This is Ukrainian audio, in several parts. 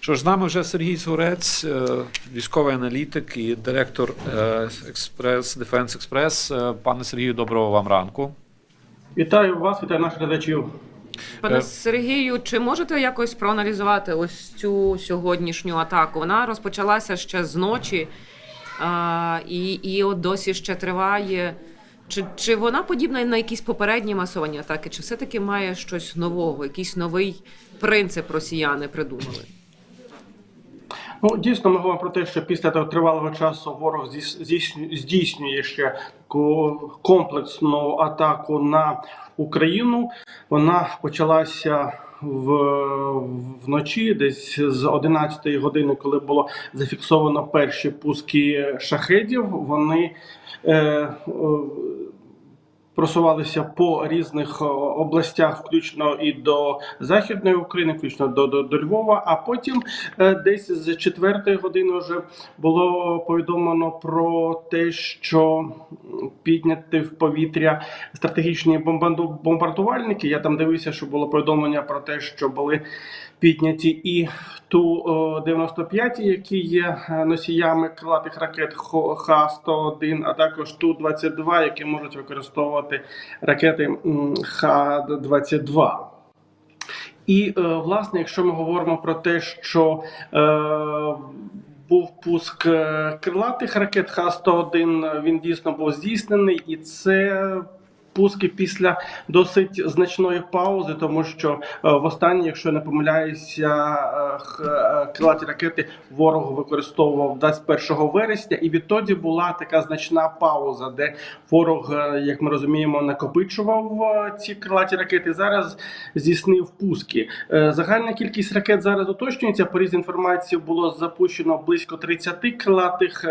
Що ж, з нами вже Сергій Згурець, е, військовий аналітик і директор е, Експрес Дефенс Експрес. Е, Пане Сергію, доброго вам ранку. Вітаю вас, вітаю наших глядачів. Пане. Сергію, чи можете якось проаналізувати ось цю сьогоднішню атаку? Вона розпочалася ще з ночі, а, і, і от досі ще триває. Чи, чи вона подібна на якісь попередні масовані атаки? Чи все-таки має щось нового, якийсь новий принцип росіяни придумали? Ну, дійсно, ми говоримо про те, що після того тривалого часу ворог здійс- здійснює, ще комплексну атаку на Україну. Вона почалася в, вночі, десь з 11 години, коли було зафіксовано перші пуски шахедів. Вони е, просувалися по різних областях, включно і до Західної України, включно до, до, до Львова. А потім е, десь з четвертої години вже було повідомлено про те, що підняти в повітря стратегічні бомбардувальники. Я там дивився, що було повідомлення про те, що були підняті і ту 95 які є е, носіями крилатих ракет Хо- Х-101, а також Ту-22, які можуть використовувати ракети Х-22. І е, власне, якщо ми говоримо про те, що е, був пуск е, крилатих ракет Х-101, він дійсно був здійснений, і це пуски після досить значної паузи, тому що е, востаннє, якщо не помиляюся, е, е, крилаті ракети ворог використовував 21 вересня, і відтоді була така значна пауза, де ворог, як ми розуміємо, накопичував ці крилаті ракети. Зараз здійснив пуски. Загальна кількість ракет зараз уточнюється. По різній інформації було запущено близько 30 крилатих.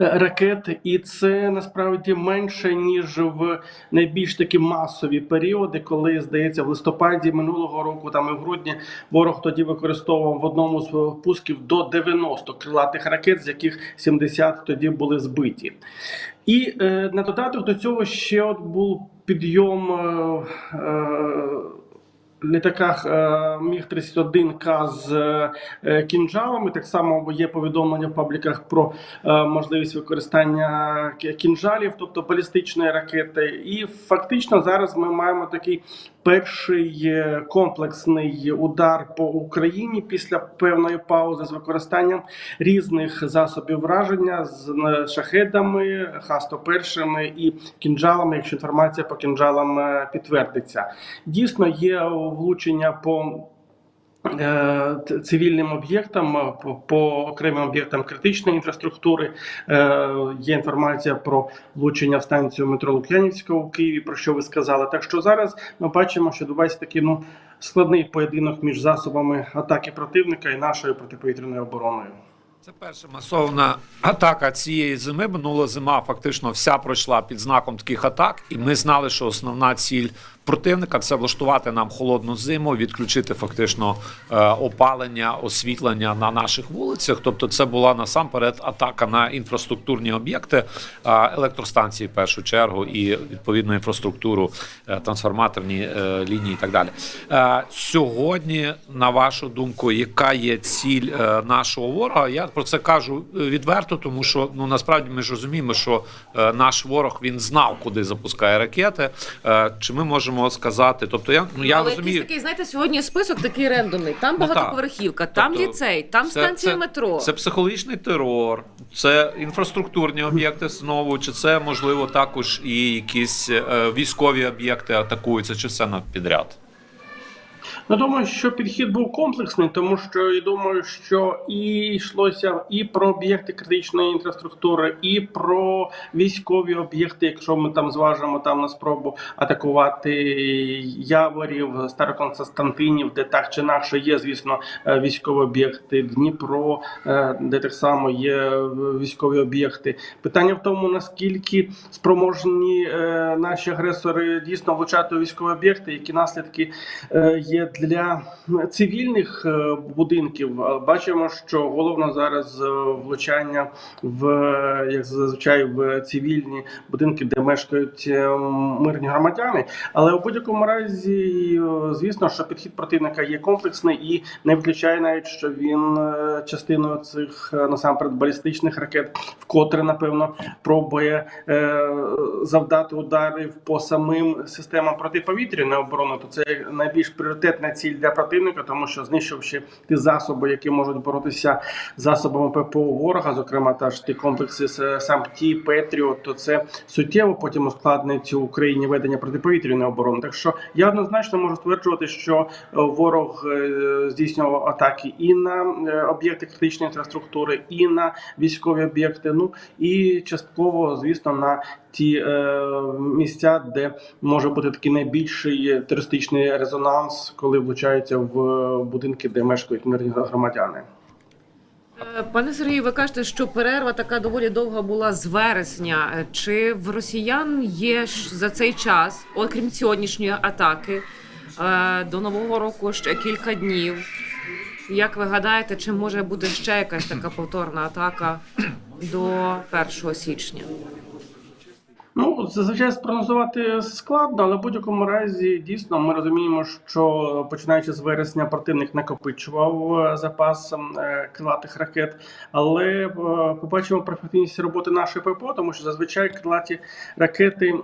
Е, Ракет, і це насправді менше ніж в найбільш такі масові періоди, коли здається в листопаді минулого року, там і в грудні, ворог тоді використовував в одному з пусків до 90 крилатих ракет, з яких 70 тоді були збиті. І е, на додаток до цього ще от був підйом. Е, е, літаках е, Міг 31 к з е, кінжалами. Так само є повідомлення в пабліках про е, можливість використання кінжалів, тобто балістичної ракети. І фактично зараз ми маємо такий перший комплексний удар по Україні після певної паузи з використанням різних засобів враження з е, шахедами, Х-101 і кінжалами, якщо інформація по кінжалам е, підтвердиться. Дійсно, є влучення по цивільним об'єктам, е, по, окремим об'єктам критичної інфраструктури. Е, Є інформація про влучення в станцію метро Лук'янівська у Києві, про що ви сказали. Так що зараз ми бачимо, що відбувається такий ну, складний поєдинок між засобами атаки противника і нашою протиповітряною обороною. Це перша масована атака цієї зими. Минула зима фактично вся пройшла під знаком таких атак, і ми знали, що основна ціль противника це влаштувати нам холодну зиму, відключити фактично е, опалення, освітлення на наших вулицях. Тобто, це була насамперед атака на інфраструктурні об'єкти, е, електростанції в першу чергу, і відповідну інфраструктуру, е, трансформаторні лінії і так далі. Сьогодні, на вашу думку, яка є ціль нашого ворога? Я про це кажу відверто, тому що ну насправді ми ж розуміємо, що наш ворог він знав, куди запускає ракети. Чи ми можемо сказати? Тобто, я ну я Але розумію. якийсь такий, знаєте, сьогодні список такий рендомний. Там Ну, багатоповерхівка, там Тобто ліцей, там це- станція це- метро. Це психологічний терор, це інфраструктурні об'єкти знову, чи це можливо також і якісь е, військові об'єкти атакуються, чи все на підряд? Ну, думаю, що підхід був комплексний, тому що я думаю, що і йшлося і про об'єкти критичної інфраструктури, і про військові об'єкти, якщо ми там зважимо там на спробу атакувати Яворів, Староконстантинів, де так чи інакше є, звісно, е, військові об'єкти, Дніпро, е, де так само є військові об'єкти. Питання в тому, наскільки спроможні е, наші агресори дійсно влучати у військові об'єкти, які наслідки е, є для цивільних е, будинків бачимо, що головно зараз е, влучання в як зазвичай в цивільні будинки, де мешкають е, мирні громадяни. Але у будь-якому разі, звісно, що підхід противника є комплексний і не виключає навіть, що він частиною цих насамперед балістичних ракет, вкотре напевно пробує завдати ударів по самим системам протиповітряної оборони. То це найбільш пріоритетна ціль для противника, тому що знищивши ті засоби, які можуть боротися засобами ППО ворога, зокрема та ж ті комплекси с- сам ті Петріот, то це суттєво потім ускладнить Україні ведення протиповітряної оборони. Так що я однозначно можу стверджувати, що е, ворог е, здійснював атаки і на е, об'єкти критичної інфраструктури, і на військові об'єкти. Ну і частково, звісно, на ті е, місця, де може бути такий найбільший терористичний резонанс, коли влучаються в будинки, де мешкають мирні громадяни. Е, Пане Сергію, ви кажете, що перерва така доволі довга була з вересня. Чи в росіян є за цей час, окрім сьогоднішньої атаки, е, до нового року ще кілька днів? Як ви гадаєте, чи може бути ще якась така повторна атака до 1 січня? Зазвичай спрогнозувати складно, але в будь-якому разі дійсно ми розуміємо, що починаючи з вересня противник накопичував е, запас е, крилатих ракет. Але е, побачимо про ефективність роботи нашої ППО, тому що зазвичай крилаті ракети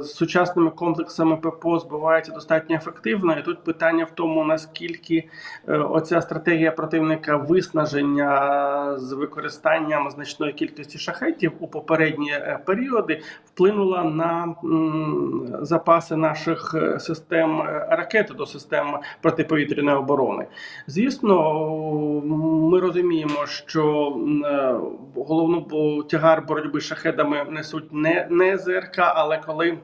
з сучасними комплексами ППО збиваються достатньо ефективно. І тут питання в тому, наскільки оця стратегія противника виснаження з використанням значної кількості шахетів у попередні е, періоди вплинула на запаси наших е, систем е, ракет до систем протиповітряної оборони. Звісно, ми розуміємо, що е, головну тягар боротьби з шахедами несуть не, не ЗРК, але коли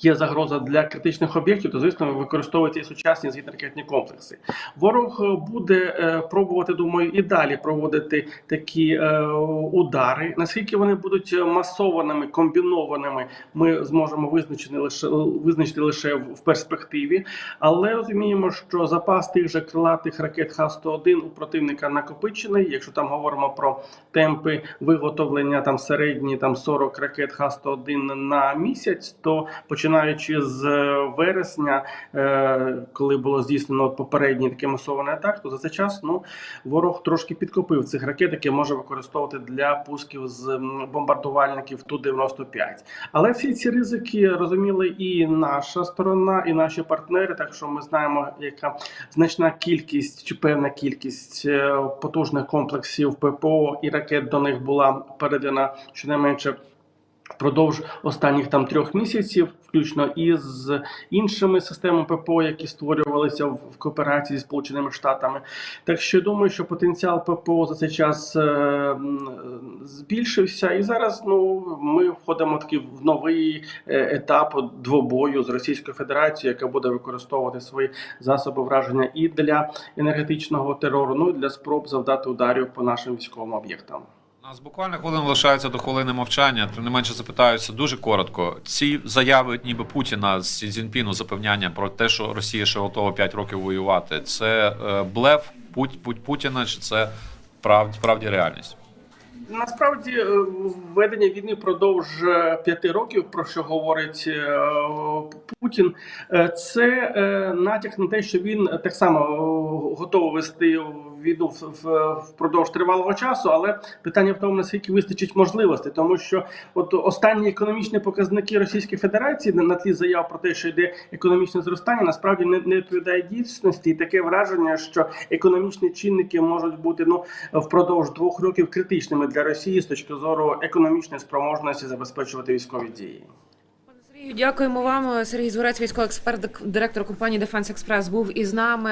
є загроза для критичних об'єктів, то звісно використовуються і сучасні зенітно-ракетні комплекси. Ворог е, буде е, пробувати, думаю, і далі проводити такі е, удари. Наскільки вони будуть масованими, комбінованими, ми зможемо визначити лише визначити лише в перспективі. Але розуміємо, що запас тих же крилатих ракет Х-101 у противника накопичений. Якщо там говоримо про темпи виготовлення там середні там 40 ракет Х-101 на місяць, то починаючи з е, вересня, е, коли було здійснено от попередній такий масований атак, то за цей час ну ворог трошки підкопив цих ракет, які може використовувати для пусків з бомбардувальників Ту-95. Але всі ці ризики розуміли і наша сторона, і наші партнери. Так що ми знаємо, яка значна кількість чи певна кількість е, потужних комплексів ППО і ракет до них була передана щонайменше. Впродовж останніх там трьох місяців, включно із іншими системами ППО, які створювалися в, кооперації з Сполученими Штатами. Так що думаю, що потенціал ППО за цей час е, збільшився, і зараз ну ми входимо таки в новий е, етап двобою з Російською Федерацією, яка буде використовувати свої засоби враження і для енергетичного терору, ну і для спроб завдати ударів по нашим військовим об'єктам. Нас буквально хвилина лишається до хвилини мовчання. Тим не менше запитаюся дуже коротко. Ці заяви, ніби Путіна з Цзіньпіну, запевняння про те, що Росія ще готова 5 років воювати. Це е, блеф Пут, Пут, Путіна, чи це прав, справді реальність? Насправді е, введення війни впродовж е, п'яти років, про що говорить е, Путін, е, це е, натяк на те, що він так само е, готовий вести війну в- в- впродовж тривалого часу, але питання в тому, наскільки вистачить можливостей, тому що от останні економічні показники Російської Федерації на, тлі заяв про те, що йде економічне зростання, насправді не, не відповідає дійсності, і таке враження, що економічні чинники можуть бути ну впродовж двох років критичними для Росії з точки зору економічної спроможності забезпечувати військові дії. Дякуємо вам. Сергій Зворець, військовий експерт, директор компанії Defense Express, був із нами.